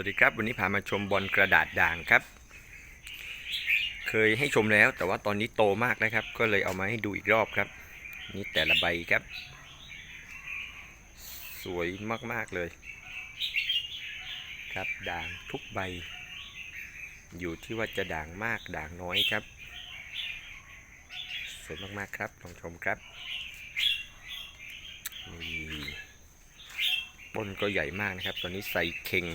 วัสดีครับ วันนี้พามาชมบอลกระดาษด่างครับ เคยให้ชมแล้ว แต่ว่าตอนนี้โตมากนะครับ ก็เลยเอามาให้ดูอีกรอบครับ นี่แต่ละใบครับ สวยมากๆเลย ครับด่างทุกใบ อยู่ที่ว่าจะด่างมากด่างน้อยครับ สวยมากๆครับลองชมครับนี่ต้นก็ใหญ่มากนะครับ ตอนนี้ใส่เข่ง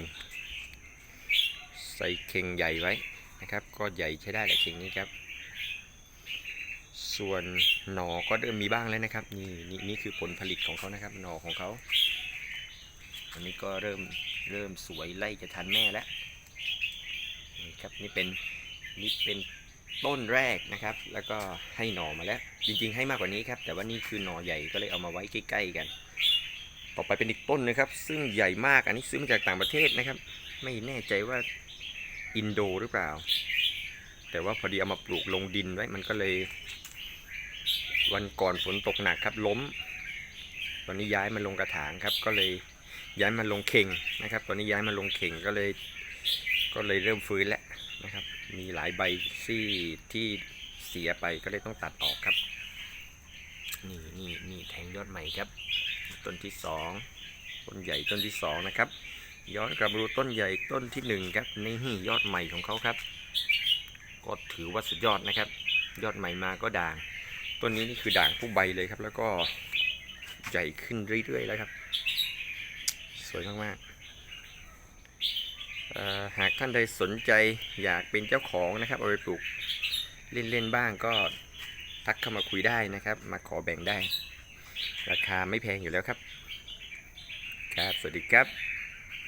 ใส่เข่งใหญ่ไว้นะครับ ก็ใหญ่ใช้ได้แหละเข่งนี้ครับ ส่วนหนอก็เริ่มมีบ้างแล้วนะครับนี่นี่นี่คือผลผลิตของเขานะครับ หนอของเขาอันนี้ก็เริ่มเริ่มสวยไล่จะทันแม่แล้วนี่ครับนี่เป็นนี่เป็นต้นแรกนะครับ แล้วก็ให้หน่อมาแล้ว จริงๆ ให้มากกว่านี้ครับ แต่ว่านี่คือหน่อใหญ่ก็เลยเอามาไว้ใกล้ๆกัน ต่อไปเป็นอีกต้นนะครับ ซึ่งใหญ่มากอันนี้ซื้อมาจากต่างประเทศนะครับ ไม่แน่ใจว่า อินโดหรือเปล่า แต่ว่าพอดีเอามาปลูกลงดินไว้มันก็เลย วันก่อนฝนตกหนักครับล้ม ตอนนี้ย้ายมาลงกระถางครับ ก็เลยย้ายมาลงเข่งนะครับ ตอนนี้ย้ายมาลงเข่งก็เลย ก็เลยเริ่มฟื้นแล้วนะครับ มีหลายใบซี่ที่เสียไปก็เลยต้องตัดออกครับ นี่นี่นี่แทงยอดใหม่ครับ ต้นที่สองต้นใหญ่ต้นที่สองนะครับ ย้อนกลับมาดูต้นใหญ่ต้นที่หนึ่งครับนี่ยอดใหม่ของเขาครับ ก็ถือว่าสุดยอดนะครับ ยอดใหม่มาก็ด่าง ต้นนี้นี่คือด่างทุกใบเลยครับ แล้วก็ใหญ่ขึ้นเรื่อยๆแล้วครับ สวยมากๆหากท่านใดสนใจอยากเป็นเจ้าของนะครับเอาไปปลูกเล่นๆบ้างก็ทักเข้ามาคุยได้นะครับ มาขอแบ่งได้ ราคาไม่แพงอยู่แล้วครับ ครับ สวัสดีครับ